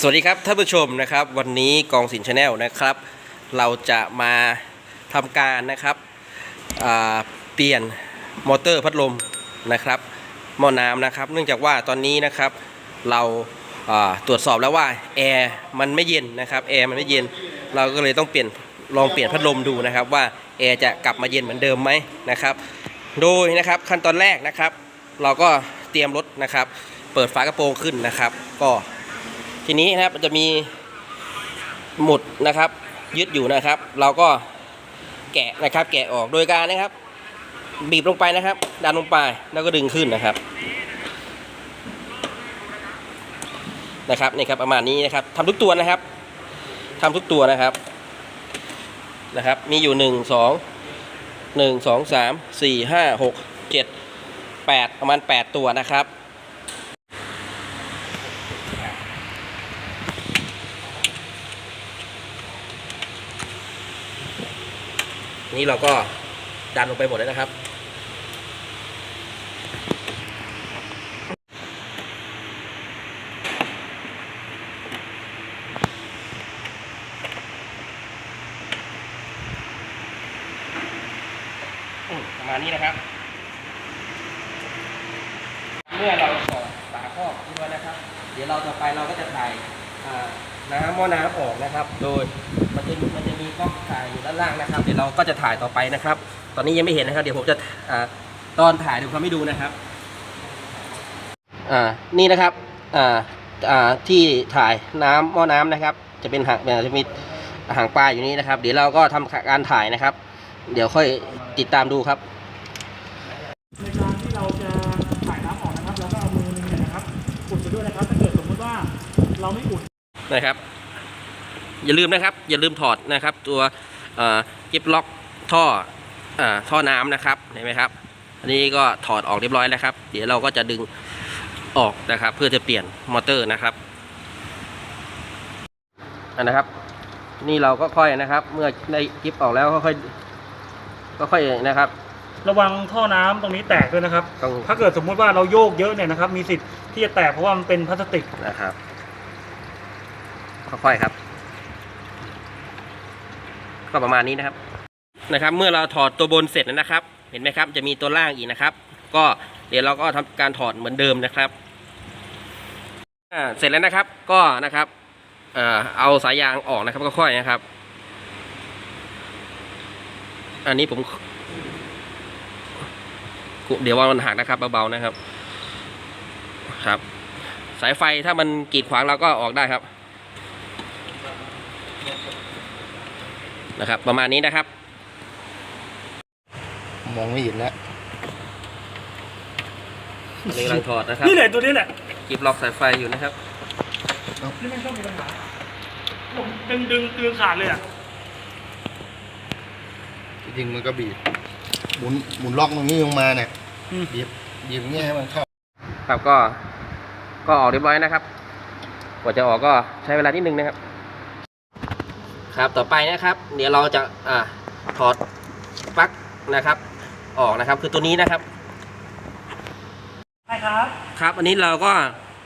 สวัสดีครับท่านผู้ชมนะครับ วันนี้กองสินชาแนลนะครับ เราจะมาทำการนะครับเปลี่ยนมอเตอร์พัดลมนะครับหม้อน้ำนะครับ เนื่องจากว่าตอนนี้นะครับเราาตรวจสอบแล้วว่าแอร์มันไม่เย็นนะครับแอร์มันไม่เย็น เราก็เลยต้องเปลี่ยนลองเปลี่ยนพัดลมดูนะครับ ว่าแอร์จะกลับมาเย็นเหมือนเดิมไหมนะครับ โดยนะครับขั้นตอนแรกนะครับ เราก็เตรียมรถนะครับ เปิดฝากระโปรงขึ้นนะครับ ก็ ทีนี้นะครับมันจะมีหมุดนะครับ ยึดอยู่นะครับ เราก็แกะนะครับ แกะออกโดยการนะครับ บีบลงไปนะครับ ดันลงไปแล้วก็ดึงขึ้นนะครับนะครับนี่ครับประมาณนี้นะครับทำทุกตัวนะครับทำทุกตัวนะครับนะครับ มีอยู่หนึ่งสองหนึ่งสองสามสี่ห้าหกเจ็ดแปดประมาณแปดตัวนะครับ นี่เราก็ดันลงไปหมดแล้วนะครับประมาณนี้นะครับ เมื่อเราต่อฝาครอบเรียบร้อยนะครับ เดี๋ยวเราต่อไปเราก็จะถ่ายอ่า น้ำหม้อน้ำออกนะครับ โดยมันจะมันจะมีกล้องถ่ายอยู่ด้านล่างนะครับ เดี๋ยวเราก็จะถ่ายต่อไปนะครับ ตอนนี้ยังไม่เห็นนะครับ เดี๋ยวผมจะอ่าตอนถ่ายเดี๋ยวผมทำให้ดูนะครับอ่านี่นะครับอ่าอ่าที่ถ่ายน้ำหม้อน้ำนะครับ จะเป็นหางจะมีหางปลาอยู่นี่นะครับ เดี๋ยวเราก็ทำการถ่ายนะครับ เดี๋ยวค่อยติดตามดูครับ นะครับ อย่าลืมนะครับ อย่าลืมถอดนะครับ ตัวกิฟล็อกท่ออาท่อน้ำนะครับเห็นไหมครับ อันนี้ก็ถอดออกเรียบร้อยแล้วครับ เดี๋ยวเราก็จะดึงออกนะครับ เพื่อจะเปลี่ยนมอเตอร์นะครับอันนะครับ นี่เราก็ค่อยนะครับ เมื่อได้กิฟออกแล้วก็ค่อย ก็ค่อยนะครับ ระวังท่อน้ำตรงนี้แตกด้วยนะครับต้องถ้าเกิดสมมุติว่าเราโยกเยอะเนี่ยนะครับ มีสิทธิ์ที่จะแตกเพราะว่ามันเป็นพลาสติกนะครับ ค่อยๆครับ ก็ประมาณนี้นะครับ นะครับ เมื่อเราถอดตัวบนเสร็จแล้วนะครับ เห็นไหมครับ จะมีตัวล่างอีกนะครับ ก็เดี๋ยวเราก็ทำการถอดเหมือนเดิมนะครับเสร็จแล้วนะครับ ก็นะครับเอ่อเอาสายยางออกนะครับค่อยๆนะครับ อันนี้ผมเดี๋ยวว่ามันหักนะครับเบาๆนะครับ ครับ สายไฟถ้ามันกีดขวางเราก็ออกได้ครับ นะครับ ประมาณนี้นะครับ มองไม่เห็นแล้วอันนี้กำลังถอดนะครับนี่แหละตัวนี้แหละกีบล็อกสายไฟอยู่นะครับนี่ไม่ต้องมีปัญหาผมดึงดึงดึงขาดเลยอะจริงๆมันก็บีบหมุนหมุนล็อกตรงนี้ลงมาเนี่ยบีบบีบอย่างเงี้ยให้มันเข้าครับก็ก็ออกเรียบร้อยนะครับกว่าจะออกก็ใช้เวลานิดนึงนะครับ ครับต่อไปนะครับ เดี๋ยวเราจะอ่าถอดปลั๊กนะครับ ออกนะครับคือตัวนี้นะครับใช่ครับครับ อันนี้เราก็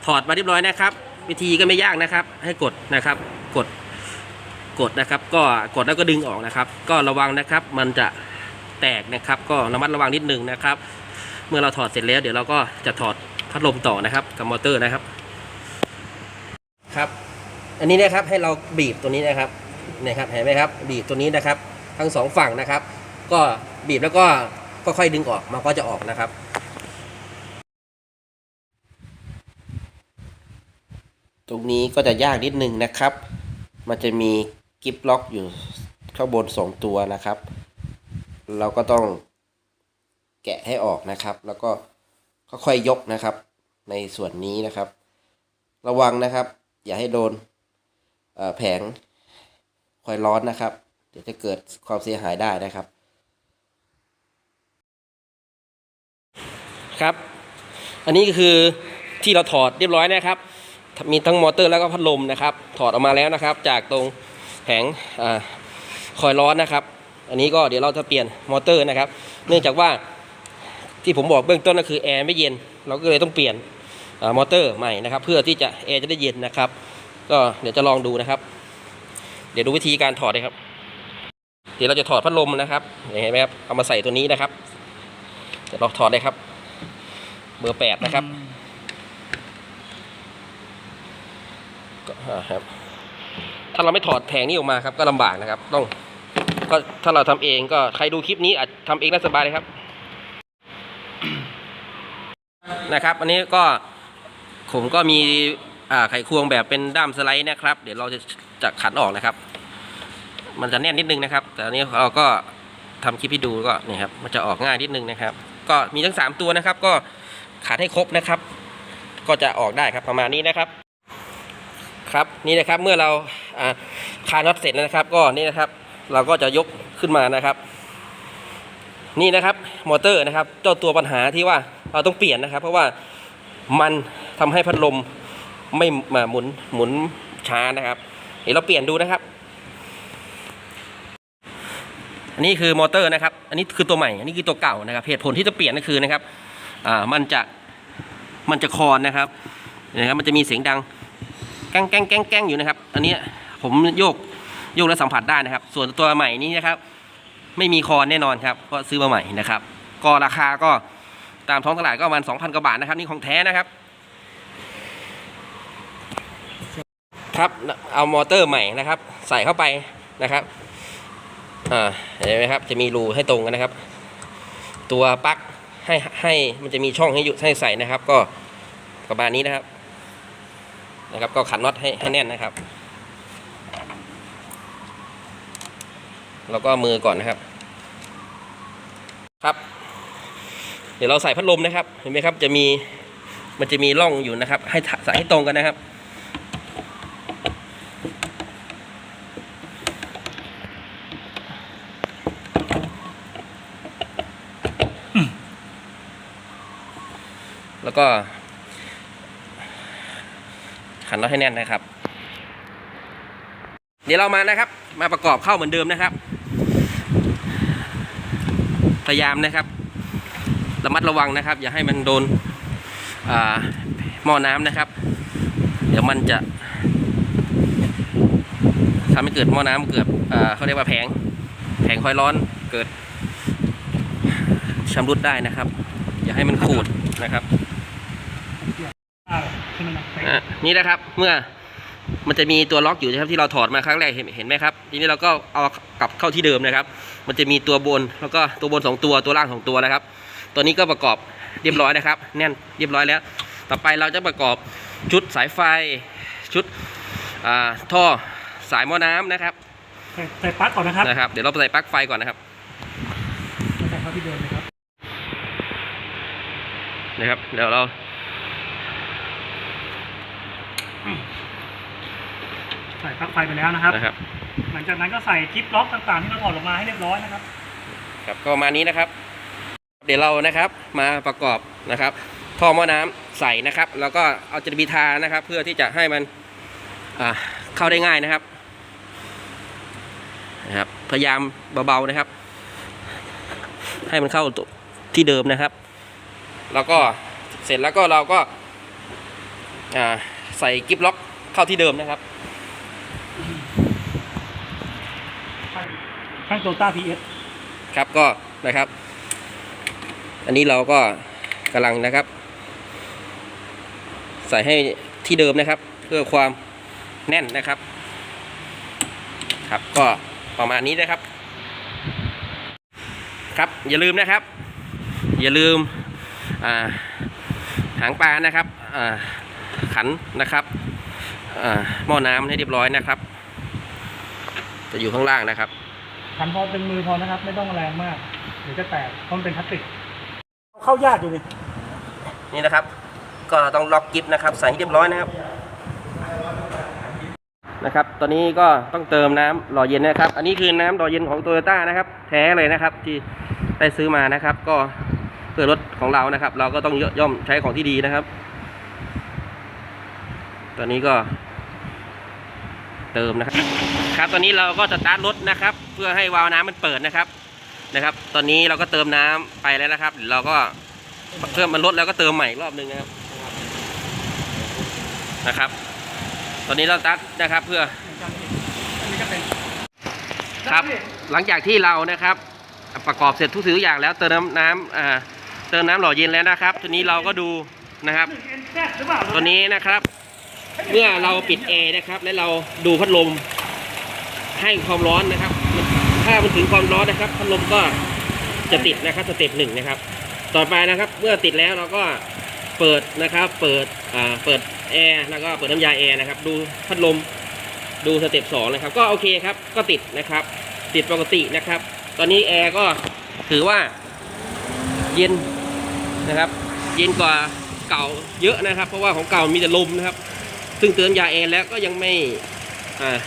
ถอดมาเรียบร้อยนะครับ วิธีก็ไม่ยากนะครับ ให้กดนะครับ กดกดนะครับ ก็กดแล้วก็ดึงออกนะครับ ก็ระวังนะครับ มันจะแตกนะครับ ก็ระมัดระวังนิดนึงนะครับ เมื่อเราถอดเสร็จแล้ว เดี๋ยวเราก็จะถอดพัดลมต่อนะครับกับมอเตอร์นะครับครับ อันนี้นะครับให้เราบีบตัวนี้นะครับ เนี่ยครับเห็นไหมครับบีบตัวนี้นะครับ ทั้งสองฝั่งนะครับ ก็บีบแล้วก็ค่อยๆดึงออกมันก็จะออกนะครับตรงนี้ก็จะยากนิดนึงนะครับ มันจะมีกิฟล็อกอยู่ข้างบนสองตัวนะครับ เราก็ต้องแกะให้ออกนะครับ แล้วก็ค่อยๆยกนะครับ ในส่วนนี้นะครับ ระวังนะครับ อย่าให้โดนแผง คอยร้อนนะครับ เดี๋ยวจะเกิดความเสียหายได้นะครับ ครับ อันนี้ก็คือที่เราถอดเรียบร้อยนะครับ มีทั้งมอเตอร์แล้วก็พัดลมนะครับ ถอดออกมาแล้วนะครับ จากตรงแผงอคอยร้อนนะครับ อันนี้ก็เดี๋ยวเราจะเปลี่ยนมอเตอร์นะครับ เนื่องจากว่าที่ผมบอกเบื้องต้นก็คือแอร์ไม่เย็น เราก็เลยต้องเปลี่ยนอมอเตอร์ใหม่นะครับ เพื่อที่จะแอร์จะได้เย็นนะครับ ก็เดี๋ยวจะลองดูนะครับ เดี๋ยวดูวิธีการถอดเลยครับ เดี๋ยวเราจะถอดพัดลมนะครับเห็นไหมครับเอามาใส่ตัวนี้นะครับเดี๋ยวเราถอดเลยครับ เบอร์แปดนะครับก็ครับ ถ้าเราไม่ถอดแผงนี้ออกมาครับ ก็ลำบากนะครับ ต้องก็ถ้าเราทำเองก็ใครดูคลิปนี้อาจทำเองได้สบายเลยครับ นะครับ อันนี้ก็ผมก็มีไขควงแบบเป็นด้ามสไลด์นะครับ เดี๋ยวเราจะ จะขันออกนะครับ มันจะแน่นนิดนึงนะครับ แต่อันนี้เราก็ทำคลิปให้ดูก็นี่ครับ มันจะออกง่ายนิดนึงนะครับ ก็มีทั้งสามตัวนะครับ ก็ขันให้ครบนะครับ ก็จะออกได้ครับประมาณนี้นะครับ ครับนี่นะครับเมื่อเราอ่าคาน็อตเสร็จแล้วนะครับ ก็นี่นะครับ เราก็จะยกขึ้นมานะครับ นี่นะครับมอเตอร์นะครับ เจ้าตัวปัญหาที่ว่าเราต้องเปลี่ยนนะครับ เพราะว่ามันทำให้พัดลมไม่มาหมุนหมุนช้านะครับ เดี๋ยวเราเปลี่ยนดูนะครับ อันนี้คือมอเตอร์นะครับ อันนี้คือตัวใหม่ อันนี้คือตัวเก่านะครับเหตุผลที่จะเปลี่ยนก็คือนะครับ อ่า มันจะ มันจะคอนนะครับ นะครับ มันจะมีเสียงดัง แก้งแก้งแก้งแก้งอยู่นะครับ อันนี้ผมโยก โยกและสัมผัสได้นะครับ ส่วนตัวใหม่นี้นะครับ ไม่มีคอนแน่นอนครับเพราะซื้อมาใหม่นะครับ ก็ราคาก็ตามท้องตลาดก็ประมาณ2,000กว่าบาทนะครับ นี่ของแท้นะครับ ครับเอามอเตอร์ใหม่นะครับ ใส่เข้าไปนะครับอ่าเห็นไหมครับ จะมีรูให้ตรงกันนะครับ ตัวปลั๊กให้ให้มันจะมีช่องให้ยู่ให้ใส่นะครับ ก็ประมาณนี้นะครับนะครับ ก็ขันน็อตให้ให้แน่นนะครับ แล้วก็มือก่อนนะครับ ครับ เดี๋ยวเราใส่พัดลมนะครับ เห็นไหมครับ จะมีมันจะมีร่องอยู่นะครับ ให้ใส่ให้ตรงกันนะครับ แล้วก็ขันน็อตให้แน่นนะครับ เดี๋ยวเรามานะครับ มาประกอบเข้าเหมือนเดิมนะครับ พยายามนะครับ ระมัดระวังนะครับ อย่าให้มันโดนหม้อน้ำนะครับ เดี๋ยวมันจะทำให้เกิดหม้อน้ำเกิดเขาเรียกว่าแผง แผงคอยร้อนเกิดชำรุดได้นะครับ อย่าให้มันขูดนะครับ อ่าใช่ไหมนะไป อะนี่นะครับเมื่อมันจะมีตัวล็อกอยู่นะครับที่เราถอดมาครั้งแรกเห็นเห็นไหมครับทีนี้เราก็เอากลับเข้าที่เดิมนะครับ มันจะมีตัวบนแล้วก็ตัวบนสองตัวตัวล่างสองตัวนะครับ ตัวนี้ก็ประกอบเรียบร้อยนะครับ แน่นเรียบร้อยแล้ว ต่อไปเราจะประกอบชุดสายไฟชุดอ่าท่อสายหม้อน้ำนะครับใส่ใส่ปลั๊กก่อนนะครับนะครับ เดี๋ยวเราใส่ปลั๊กไฟก่อนนะครับใส่เข้าที่เดิมเลยครับนะครับเดี๋ยวเรา ใส่ปลั๊กไฟไปแล้วนะครับ นะครับ หลังจากนั้นก็ใส่คลิปล็อกต่างๆที่เราถอดออกมาให้เรียบร้อยนะครับ ครับก็ประมาณนี้นะครับ เดี๋ยวเรานะครับมาประกอบนะครับท่อหม้อน้ำใส่นะครับ แล้วก็เอาจบีทานะครับ เพื่อที่จะให้มันอ่าเข้าได้ง่ายนะครับนะครับ พยายามเบาๆนะครับ ให้มันเข้าที่เดิมนะครับ แล้วก็เสร็จแล้วก็เราก็อ่า ใส่กิฟล็อกเข้าที่เดิมนะครับข้างโตต้าพีเอสครับก็นะครับ อันนี้เราก็กำลังนะครับ ใส่ให้ที่เดิมนะครับ เพื่อความแน่นนะครับ ครับก็ประมาณนี้นะครับ ครับอย่าลืมนะครับ อย่าลืมอ่าหางปลานะครับอ่า ขันนะครับอ่าหม้อน้ำให้เรียบร้อยนะครับ จะอยู่ข้างล่างนะครับขันพอเป็นมือพอนะครับ ไม่ต้องแรงมากเดี๋ยวจะแตกเพราะมันเป็นพลาสติก เข้ายากอยู่นี่นี่นะครับ ก็ต้องล็อกกิฟนะครับ ใส่ให้เรียบร้อยนะครับนะครับ ตอนนี้ก็ต้องเติมน้ำหล่อเย็นนะครับ อันนี้คือน้ำหล่อเย็นของโตโยต้านะครับ แท้เลยนะครับ ที่ได้ซื้อมานะครับ ก็เพื่อรถของเรานะครับ เราก็ต้องย่อมใช้ของที่ดีนะครับ ตอนนี้ก็ เติมนะครับ ครับ ตอนนี้เราก็สตาร์ทรถนะครับ เพื่อให้วาล์วน้ำมันเปิดนะครับ นะครับ ตอนนี้เราก็เติมน้ำไปแล้วนะครับเดี๋ยวเราก็เพิ่มมันลดแล้วก็เติมใหม่อีกรอบหนึงนะครับ นะครับ ตอนนี้เราตัดนะครับเพื่อเหมือนกันพี่อันนี้ก็เป็นครับได้พี่หลังจากที่เรานะครับ ประกอบเสร็จทุกสิ่งทุกอย่างแล้วเติมน้ำน้ำอ่าเติมน้ำหล่อเย็นแล้วนะครับทีนี้เราก็ดูนะครับหนึ่งเอ็นแซดหรือเปล่าตัวนี้นะครับ เมื่อเราปิดแอร์นะครับ และเราดูพัดลมให้ความร้อนนะครับ ถ้ามันถึงความร้อนนะครับ พัดลมก็จะติดนะครับสเต็ปหนึ่งนะครับ ต่อไปนะครับ เมื่อติดแล้วเราก็เปิดนะครับ เปิดอ่าเปิดแอร์แล้วก็เปิดน้ำยาแอร์นะครับ ดูพัดลมดูสเต็ปสองนะครับ ก็โอเคครับ ก็ติดนะครับ ติดปกตินะครับ ตอนนี้แอร์ก็ถือว่าเย็นนะครับ เย็นกว่าเก่าเยอะนะครับ เพราะว่าของเก่ามีแต่ลมนะครับ ซึ่งเตือนยาแอร์แล้วก็ยังไม่อ่า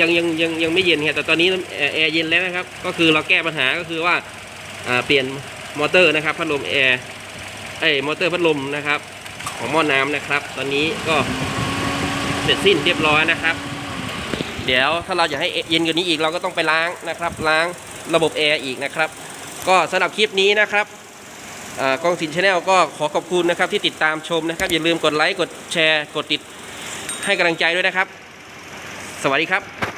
ยังยังยังยังไม่เย็นครับแต่ตอนนี้แอร์เย็นแล้วนะครับ ก็คือเราแก้ปัญหาก็คือว่าเปลี่ยนมอเตอร์นะครับพัดลมแอร์เอ้มอเตอร์พัดลมนะครับ ของหม้อน้ำนะครับ ตอนนี้ก็เสร็จสิ้นเรียบร้อยนะครับ เดี๋ยวถ้าเราอยากให้เย็นกว่านี้อีกเราก็ต้องไปล้างนะครับ ล้างระบบแอร์อีกนะครับ ก็สำหรับคลิปนี้นะครับกองสินชาแนลก็ขอขอบคุณนะครับที่ติดตามชมนะครับ อย่าลืมกดไลค์กดแชร์กดติด ให้กำลังใจด้วยนะครับ สวัสดีครับ